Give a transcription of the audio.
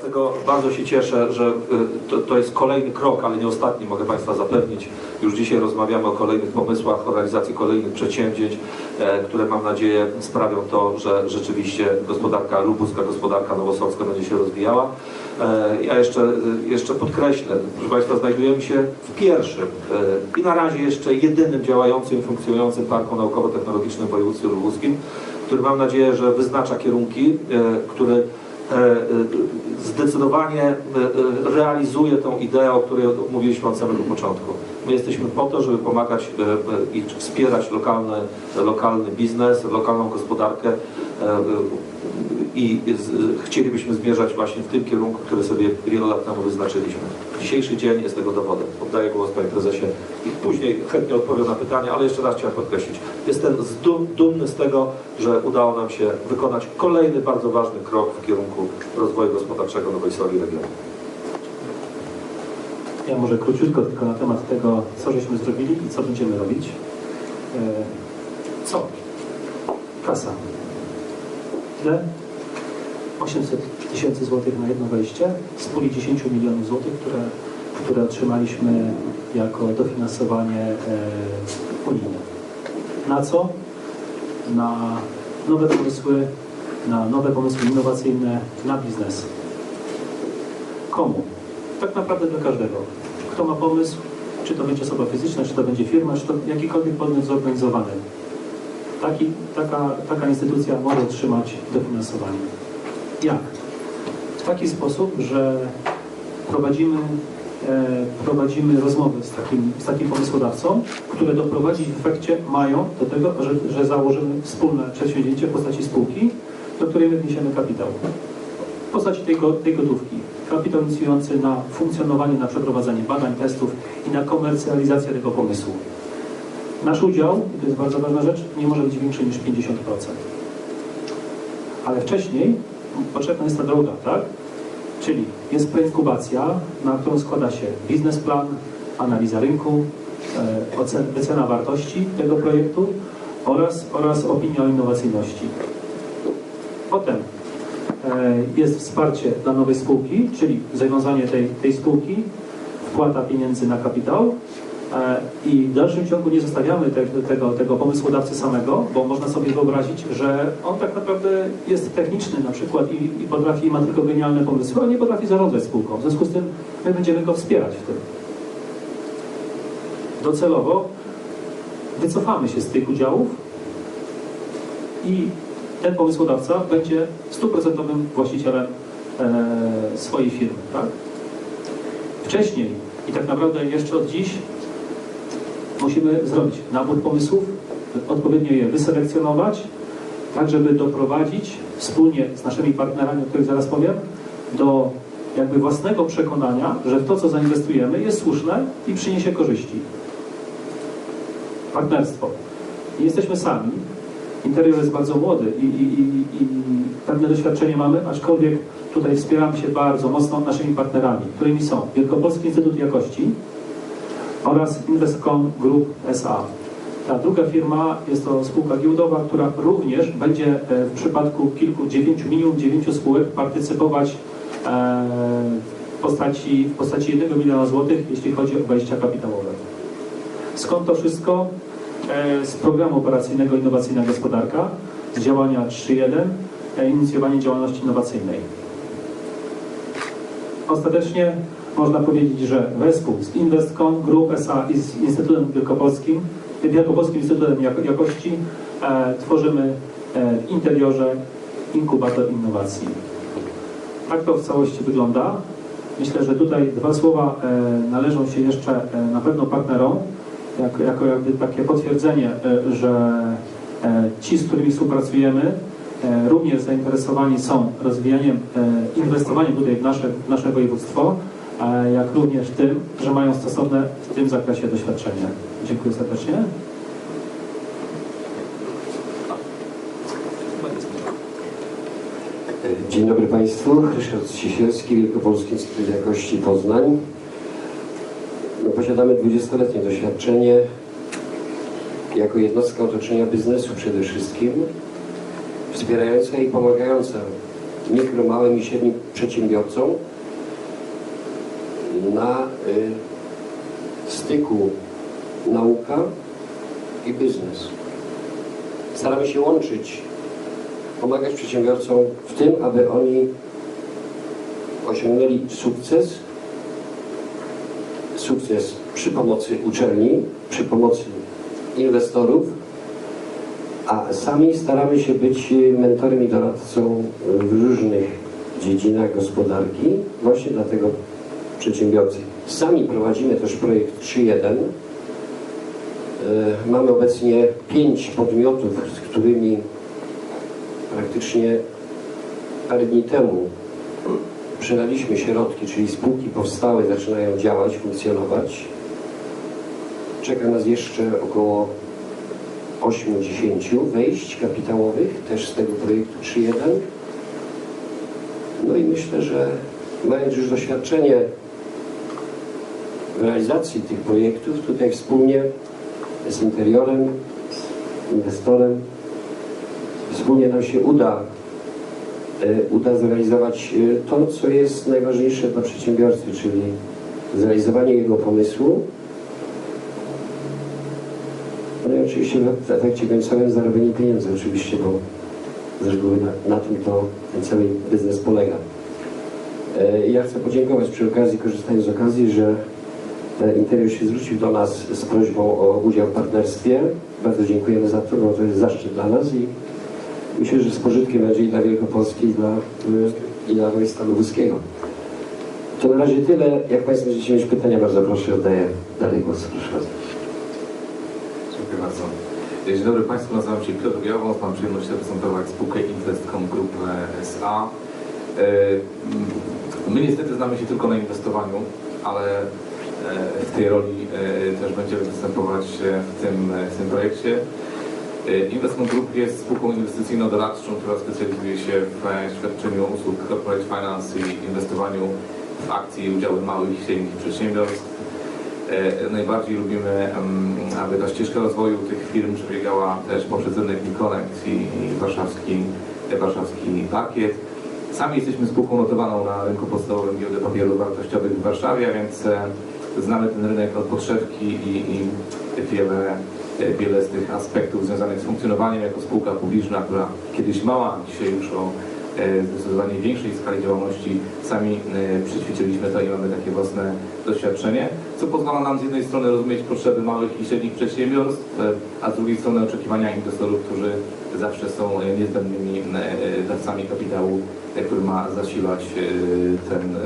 Dlatego bardzo się cieszę, że y, to, to jest kolejny krok, ale nie ostatni, mogę Państwa zapewnić. Już dzisiaj rozmawiamy o kolejnych pomysłach, o realizacji kolejnych przedsięwzięć, e, które mam nadzieję sprawią to, że rzeczywiście gospodarka lubuska, gospodarka nowosolska będzie się rozwijała. E, Ja jeszcze, y, jeszcze podkreślę, proszę Państwa, znajdujemy się w pierwszym e, i na razie jeszcze jedynym działającym, funkcjonującym parku naukowo-technologicznym w województwie lubuskim, który mam nadzieję, że wyznacza kierunki, który zdecydowanie e, e, realizuje tą ideę, o której mówiliśmy od samego początku. My jesteśmy po to, żeby pomagać e, e, i wspierać lokalny, lokalny biznes, lokalną gospodarkę e, e, i chcielibyśmy zmierzać właśnie w tym kierunku, który sobie wiele lat temu wyznaczyliśmy. Dzisiejszy dzień jest tego dowodem. Oddaję głos Panie Prezesie i później chętnie odpowiem na pytania, ale jeszcze raz chciałem podkreślić. Jestem dumny z tego, że udało nam się wykonać kolejny bardzo ważny krok w kierunku rozwoju gospodarczego Nowej Soli regionu. Ja może króciutko tylko na temat tego, co żeśmy zrobili i co będziemy robić. E, Co? Kasa. Ile? 800 tysięcy złotych na jedno wejście z puli 10 milionów złotych, które, które otrzymaliśmy jako dofinansowanie e, unijne. Na co? Na nowe pomysły, na nowe pomysły innowacyjne, na biznes. Komu? Tak naprawdę dla każdego. Kto ma pomysł, czy to będzie osoba fizyczna, czy to będzie firma, czy to jakikolwiek podmiot zorganizowany. Taki, taka, taka instytucja może otrzymać dofinansowanie. Jak? W taki sposób, że prowadzimy, prowadzimy rozmowy z takim, z takim pomysłodawcą, które doprowadzić w efekcie mają do tego, że, że założymy wspólne przedsięwzięcie w postaci spółki, do której my wniesiemy kapitał w postaci tej, tej gotówki. Kapitał inicjujący na funkcjonowanie, na przeprowadzanie badań, testów i na komercjalizację tego pomysłu. Nasz udział, i to jest bardzo ważna rzecz, nie może być większy niż 50%. Ale wcześniej potrzebna jest ta droga, tak? Czyli jest preinkubacja, na którą składa się biznesplan, analiza rynku, e, ocen, wycena wartości tego projektu oraz, oraz opinia o innowacyjności. Potem E, jest wsparcie dla nowej spółki, czyli zawiązanie tej, tej spółki, wpłata pieniędzy na kapitał e, i w dalszym ciągu nie zostawiamy te, tego, tego pomysłodawcy samego, bo można sobie wyobrazić, że on tak naprawdę jest techniczny na przykład i, i potrafi, ma tylko genialne pomysły, ale nie potrafi zarządzać spółką. W związku z tym my będziemy go wspierać w tym. Docelowo wycofamy się z tych udziałów i ten pomysłodawca będzie stuprocentowym właścicielem e, swojej firmy. Tak? Wcześniej i tak naprawdę jeszcze od dziś musimy zrobić nabór pomysłów, odpowiednio je wyselekcjonować, tak żeby doprowadzić wspólnie z naszymi partnerami, o których zaraz powiem, do jakby własnego przekonania, że to, co zainwestujemy, jest słuszne i przyniesie korzyści. Partnerstwo. Nie jesteśmy sami, Interior jest bardzo młody i, i, i, i pewne doświadczenie mamy, aczkolwiek tutaj wspieramy się bardzo mocno naszymi partnerami, którymi są Wielkopolski Instytut Jakości oraz Investcom Group SA. Ta druga firma jest to spółka giełdowa, która również będzie e, w przypadku kilku, dziewięciu, minimum dziewięciu spółek partycypować e, w postaci, w postaci 1 miliona złotych, jeśli chodzi o wejścia kapitałowe. Skąd to wszystko? E, z programu operacyjnego Innowacyjna Gospodarka, z działania 3.1, e, inicjowanie działalności innowacyjnej. Ostatecznie można powiedzieć, że wespół z Investcom Group SA i z Instytutem Wielkopolskim, Wielkopolskim Instytutem Jak- Jakości e, tworzymy e, w interiorze inkubator innowacji. Tak to w całości wygląda. Myślę, że tutaj dwa słowa e, należą się jeszcze e, na pewno partnerom, jako, jako jakby takie potwierdzenie, że ci, z którymi współpracujemy, również zainteresowani są rozwijaniem, inwestowaniem tutaj w nasze, w nasze województwo, jak również tym, że mają stosowne w tym zakresie doświadczenie. Dziękuję serdecznie. Dzień dobry Państwu. Ryszard Cisielski, Wielkopolski Instytut Jakości Poznań. No, posiadamy 20-letnie doświadczenie jako jednostka otoczenia biznesu przede wszystkim, wspierająca i pomagająca mikro, małym i średnim przedsiębiorcom na y, styku nauka i biznes. Staramy się łączyć, pomagać przedsiębiorcom w tym, aby oni osiągnęli sukces, sukces przy pomocy uczelni, przy pomocy inwestorów, a sami staramy się być mentorem i doradcą w różnych dziedzinach gospodarki właśnie dla tego przedsiębiorcy. Sami prowadzimy też projekt 3.1. E, Mamy obecnie pięć podmiotów, z którymi praktycznie parę dni temu przelaliśmy środki, czyli spółki powstałe zaczynają działać, funkcjonować. Czeka nas jeszcze około 8-10 wejść kapitałowych, też z tego projektu 3.1. No i myślę, że mając już doświadczenie realizacji tych projektów, tutaj wspólnie z interiorem, inwestorem, wspólnie nam się uda, e, uda zrealizować e, to, co jest najważniejsze dla przedsiębiorcy, czyli zrealizowanie jego pomysłu, no i oczywiście w efekcie końcowym zarobienie pieniędzy oczywiście, bo z reguły na, na tym to ten cały biznes polega. E, Ja chcę podziękować przy okazji, korzystając z okazji, że Interior się zwrócił do nas z prośbą o udział w partnerstwie. Bardzo dziękujemy za to, bo to jest zaszczyt dla nas i myślę, że z pożytkiem będzie i dla Wielkopolski, i dla, y, i dla wojska lubuskiego. To na razie tyle. Jak Państwo będziecie mieć pytania, bardzo proszę, oddaję dalej głos. Proszę bardzo. Dziękuję bardzo. Dzień dobry Państwu, nazywam się Piotr Białowąs, mam przyjemność reprezentować spółkę Investcom Group SA. E, My niestety znamy się tylko na inwestowaniu, ale e, w tej roli e, też będziemy występować e, w tym, w tym projekcie. E, Investment Group jest spółką inwestycyjno-doradczą, która specjalizuje się w e, świadczeniu usług corporate finance i inwestowaniu w akcje i udziały małych i średnich przedsiębiorstw. E, Najbardziej lubimy, aby ta ścieżka rozwoju tych firm przebiegała też poprzez rynek Connect i, warszawski, e, warszawski. Sami jesteśmy spółką notowaną na rynku podstawowym giełdy papierów wartościowych w Warszawie, więc e, znamy ten rynek od podszewki i, i wiele, wiele z tych aspektów związanych z funkcjonowaniem jako spółka publiczna, która kiedyś mała, dzisiaj już o e, zdecydowanie większej skali działalności sami e, przyćwiczyliśmy to i mamy takie własne doświadczenie, co pozwala nam z jednej strony rozumieć potrzeby małych i średnich przedsiębiorstw, e, a z drugiej strony oczekiwania inwestorów, którzy zawsze są niezbędnymi dawcami kapitału, który ma zasilać ten,